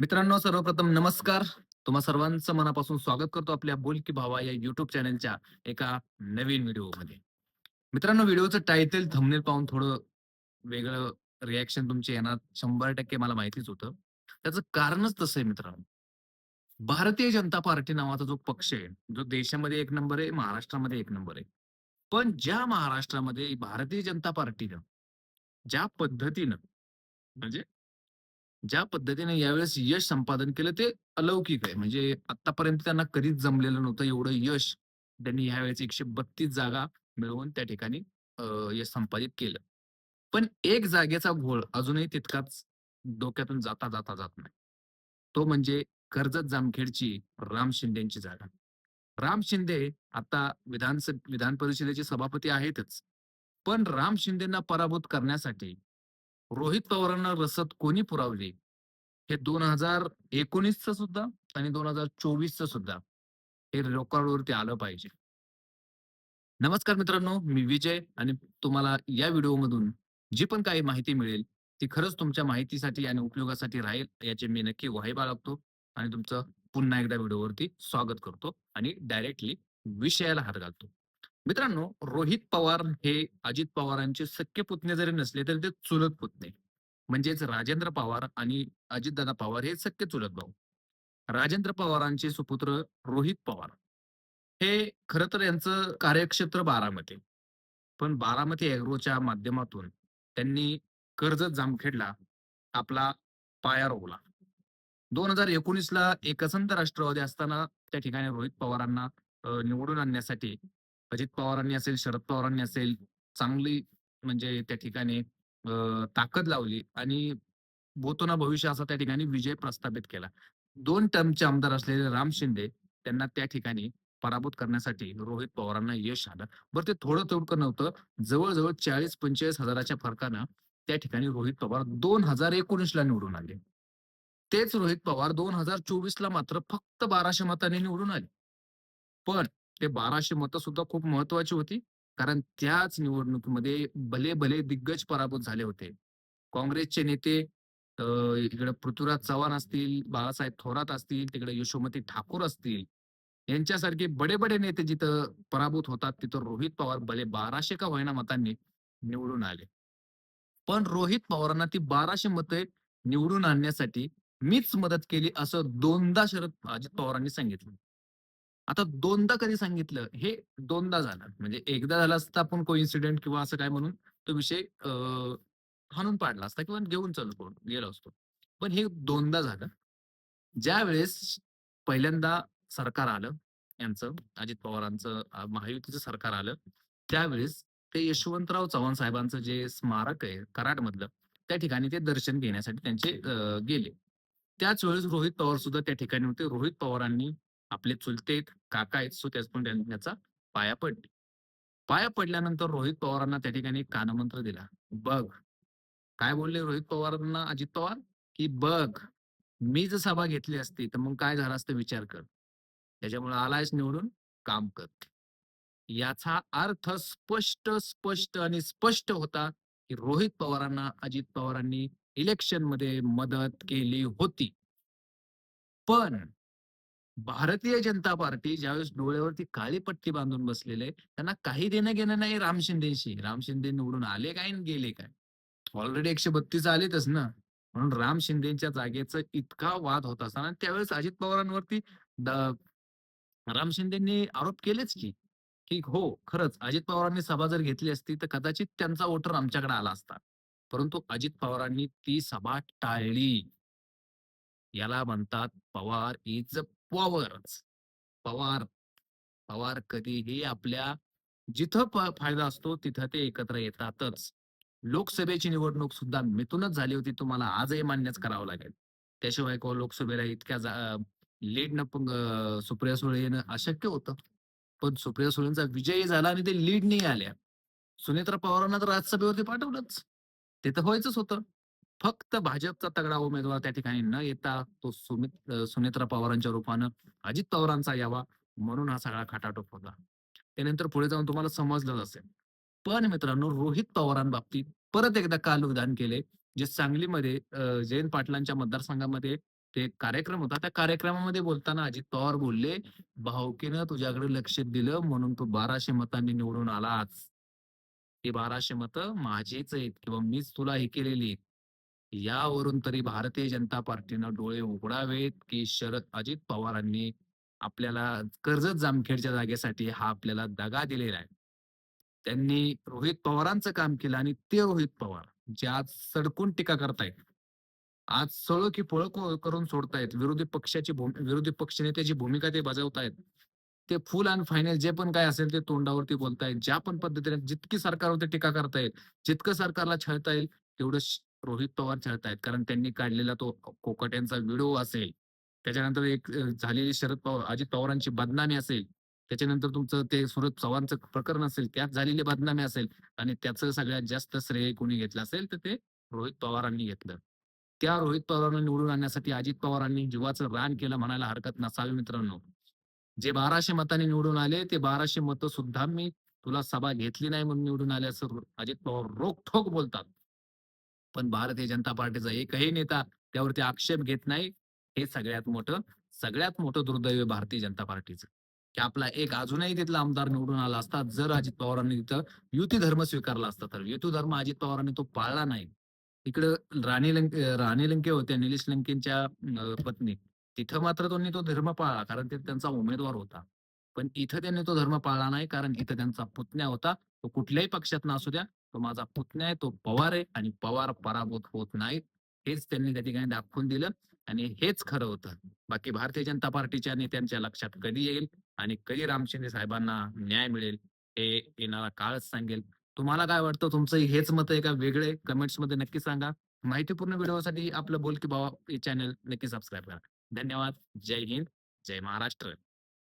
मित्रांनो सर्वप्रथम नमस्कार. तुम्हा सर्वांचं मनापासून स्वागत करतो आपल्या बोल की भावा या युट्यूब चॅनलच्या एका नवीन व्हिडिओमध्ये. मित्रांनो व्हिडिओचं टायटल थंबनेल पाहून थोडं वेगळं रिॲक्शन तुमचे येणार. शंभर टक्के मला माहितीच होतं. त्याचं कारणच तसं आहे मित्रांनो. भारतीय जनता पार्टी नावाचा जो पक्ष आहे जो देशामध्ये एक नंबर आहे महाराष्ट्रामध्ये एक नंबर आहे. पण ज्या महाराष्ट्रामध्ये भारतीय जनता पार्टीनं ज्या पद्धतीनं म्हणजे ज्या पद्धतीने यावेळेस यश संपादन केलं ते अलौकिक आहे. म्हणजे आतापर्यंत त्यांना कधीच जमलेलं नव्हतं एवढं यश त्यांनी यावेळेस एकशे बत्तीस जागा मिळवून त्या ठिकाणी यश संपादित केलं. पण एक जागेचा घोळ अजूनही तितकाच डोक्यातून जाता जाता जात नाही. तो म्हणजे कर्जत जामखेडची राम शिंदेची जागा. राम शिंदे आता विधानसभा विधान परिषदेचे सभापती आहेतच. पण राम शिंदेना पराभूत करण्यासाठी रोहित पवारांना रसद कोणी पुरवली? हे दोन हजार एकोणीसचं सुद्धा आणि दोन हजार चोवीसचं सुद्धा हे रेकॉर्डवरती आलं पाहिजे. नमस्कार मित्रांनो मी विजय आणि तुम्हाला या व्हिडिओमधून जी पण काही माहिती मिळेल ती खरंच तुमच्या माहितीसाठी आणि उपयोगासाठी राहील याचे मी नक्की वाही बाळगतो आणि तुमचं पुन्हा एकदा व्हिडिओवरती स्वागत करतो आणि डायरेक्टली विषयाला हात घालतो. मित्रांनो रोहित पवार हे अजित पवारांचे सख्खे पुतणे जरी नसले तरी ते चुलत पुतणे. म्हणजेच राजेंद्र पवार आणि अजितदादा पवार हे सख्खे चुलत भाऊ. राजेंद्र पवारांचे सुपुत्र रोहित पवार. हे खरं तर यांचं कार्यक्षेत्र बारामती. पण बारामती अॅग्रोच्या माध्यमातून त्यांनी कर्जत जामखेडला आपला पाया रोवला. दोन हजार एकोणीसला एकसंत राष्ट्रवादी असताना त्या ठिकाणी रोहित पवारांना अ, निवडून आणण्यासाठी अजित पवारांनी असेल शरद पवारांनी असेल चांगली म्हणजे त्या ठिकाणी ताकद लावली आणि बोतोना भविष्य असा त्या ठिकाणी विजय प्रस्थापित केला. दोन टर्मचे आमदार असलेले राम शिंदे त्यांना त्या ठिकाणी पराभूत करण्यासाठी रोहित पवारांना यश आलं. बरं ते थोडं थोडकं नव्हतं. जवळजवळ चाळीस पंचेचाळीस हजाराच्या फरकानं त्या ठिकाणी रोहित पवार दोन हजार एकोणीस ला निवडून आले. तेच रोहित पवार दोन हजार चोवीसला मात्र फक्त बाराशे मताने निवडून आले. पण ते बाराशे मतं सुद्धा खूप महत्वाची होती. कारण त्याच निवडणुकीमध्ये भले भले दिग्गज पराभूत झाले होते. काँग्रेसचे नेते इकडे पृथ्वीराज चव्हाण असतील बाळासाहेब थोरात असतील तिकडे यशोमती ठाकूर असतील यांच्यासारखे बडे बडे नेते जिथं पराभूत होतात तिथं रोहित पवार भले बाराशे का होईना मतांनी निवडून आले. पण रोहित पवारांना ती बाराशे मते निवडून आणण्यासाठी मीच मदत केली असं दोनदा शरद अजित पवारांनी सांगितलं. आता दोनदा कधी सांगितलं हे दोनदा झालं. म्हणजे एकदा झाला असता आपण कोइन्सिडेंट किंवा असं काय म्हणून तो विषय अं, हाणून पाडला असता किंवा घेऊन चालू गेलो असतो. पण हे दोनदा झालं. ज्या वेळेस पहिल्यांदा सरकार आलं यांचं अजित पवारांचं महायुतीचं सरकार आलं त्यावेळेस ते यशवंतराव चव्हाण साहेबांचं जे स्मारक आहे कराडमधलं त्या ठिकाणी ते दर्शन घेण्यासाठी त्यांचे गेले. त्याच वेळेस रोहित पवार सुद्धा त्या ठिकाणी होते. रोहित पवारांनी आपले चुलते काका आहेत सो त्याच पण त्यांनी त्याचा पाया पडले. पाया पडल्यानंतर रोहित पवारांना त्या ठिकाणी कानमंत्र दिला. बघ. काय बोलले रोहित पवारांना अजित पवार? की बघ मी जर सभा घेतली असती तर मग काय झालं असतं विचार कर. त्याच्यामुळे आलायस निवडून काम कर. याचा अर्थ स्पष्ट स्पष्ट आणि स्पष्ट होता की रोहित पवारांना अजित पवारांनी इलेक्शनमध्ये मदत केली होती. पण भारतीय जनता पार्टी ज्यावेळेस डोळ्यावरती काळी पट्टी बांधून बसलेले त्यांना काही देणं घेणं नाही राम शिंदेशी. राम शिंदे निवडून आले काय आणि गेले काय? ऑलरेडी एकशे बत्तीस आलेतच ना. म्हणून राम शिंदेच्या जागेचा इतका वाद होत असताना त्यावेळेस अजित पवारांवरती राम शिंदेनी आरोप केलेच की की हो खरंच अजित पवारांनी सभा जर घेतली असती तर कदाचित त्यांचा वोटर आमच्याकडे आला असता. परंतु अजित पवारांनी ती सभा टाळली. याला म्हणतात पवार इज अ पॉवरच. पवार पवार कधीही आपल्या जिथं फायदा असतो तिथं ते एकत्र येतातच. लोकसभेची निवडणूक सुद्धा मिथूनच झाली होती तुम्हाला आजही मान्यच करावं लागेल. त्याशिवाय को लोकसभेला इतक्या लीड न सुप्रिया सुळे येणं अशक्य होतं. पण सुप्रिया सुळेंचा विजयी झाला आणि ते लीड नाही आल्या. सुनेत्रा पवारांना तर राज्यसभेवरती पाठवलंच. ते तर व्हायचंच होतं. फक्त भाजपचा तगडा उमेदवार त्या ठिकाणी न येता तो सुमित सुनेत्रा पवारांच्या रूपानं अजित पवारांचा यावा म्हणून हा सगळा खटाटोप होता. त्यानंतर पुढे जाऊन तुम्हाला समजलं असेल. पण मित्रांनो रोहित पवारांबाबतीत परत एकदा काल विधान केले जे सांगलीमध्ये जयंत पाटलांच्या मतदारसंघामध्ये ते कार्यक्रम होता. त्या कार्यक्रमामध्ये बोलताना अजित पवार बोलले भाऊकीनं तुझ्याकडे लक्ष दिलं म्हणून तू बाराशे मतांनी निवडून आलाच ते बाराशे मतं माझीच आहेत किंवा मीच तुला हे केलेली यावरून तरी भारतीय जनता पार्टीनं डोळे उघडावेत की शरद अजित पवारांनी आपल्याला कर्जत जामखेडच्या जागेसाठी हा आपल्याला दगा दिलेला आहे. त्यांनी रोहित पवारांचं काम केलं आणि ते रोहित पवार जे आज सडकून टीका करतायत. आज सळो की पळ करून सोडतायत. विरोधी पक्षाची भूम- विरोधी पक्षनेत्याची भूमिका ते बजावतायत. ते फुल अँड फायनल जे पण काय असेल ते तोंडावरती बोलतायत. ज्या पण पद्धतीने जितकी सरकारवरती टीका करतायत जितकं सरकारला छळता येईल तेवढं रोहित पवार छळतायत कारण त्यांनी काढलेला तो कोकट्यांचा व्हिडिओ असेल त्याच्यानंतर एक झालेली शरद पवार अजित पवारांची बदनामी असेल त्याच्यानंतर तुमचं ते सुरत चव्हाणचं प्रकरण असेल त्यात झालेली बदनामी असेल आणि त्याचं सगळ्यात जास्त श्रेय कोणी घेतलं असेल तर ते रोहित पवारांनी घेतलं. त्या रोहित पवारांना निवडून आणण्यासाठी अजित पवारांनी जीवाचं रान केलं म्हणायला हरकत नसावी मित्रांनो. जे बाराशे मतांनी निवडून आले ते बाराशे मतं सुद्धा मी तुला सभा घेतली नाही म्हणून निवडून आले असं अजित पवार रोखोक बोलतात. पण भारतीय जनता पार्टीचा एकही नेता त्यावरती आक्षेप घेत नाही. हे सगळ्यात मोठं सगळ्यात मोठं दुर्दैव भारतीय जनता पार्टीचं. की आपला एक अजूनही तिथला आमदार निवडून आला असता जर अजित पवारांनी तिथं युती धर्म स्वीकारला असता तर युती धर्म अजित पवारांनी तो पाळला नाही. इकडं राणी लंके राणी लंके होत्या निलेश लंकेंच्या पत्नी. तिथं मात्र त्यांनी तो धर्म पाळला कारण ते त्यांचा उमेदवार होता. पण इथं त्यांनी तो धर्म पाळला नाही कारण इथं त्यांचा पुतण्या होता. तो कुठल्याही पक्षात असू द्या तो माझा पुतण्या आहे तो पवार आहे आणि पवार पराभूत होत नाहीत. हेच त्यांनी त्या ठिकाणी दाखवून दिलं आणि हेच खरं होतं. बाकी भारतीय जनता पार्टीच्या नेत्यांच्या लक्षात कधी येईल आणि कधी रामशिंदे साहेबांना न्याय मिळेल हे येणारा काळच सांगेल. तुम्हाला काय वाटतं? तुमचं हेच मत आहे का? वेगळे कमेंट्समध्ये नक्की सांगा. माहितीपूर्ण व्हिडिओसाठी आपलं बोल की बाबा चॅनल नक्की सबस्क्राईब करा. धन्यवाद. जय हिंद. जय महाराष्ट्र.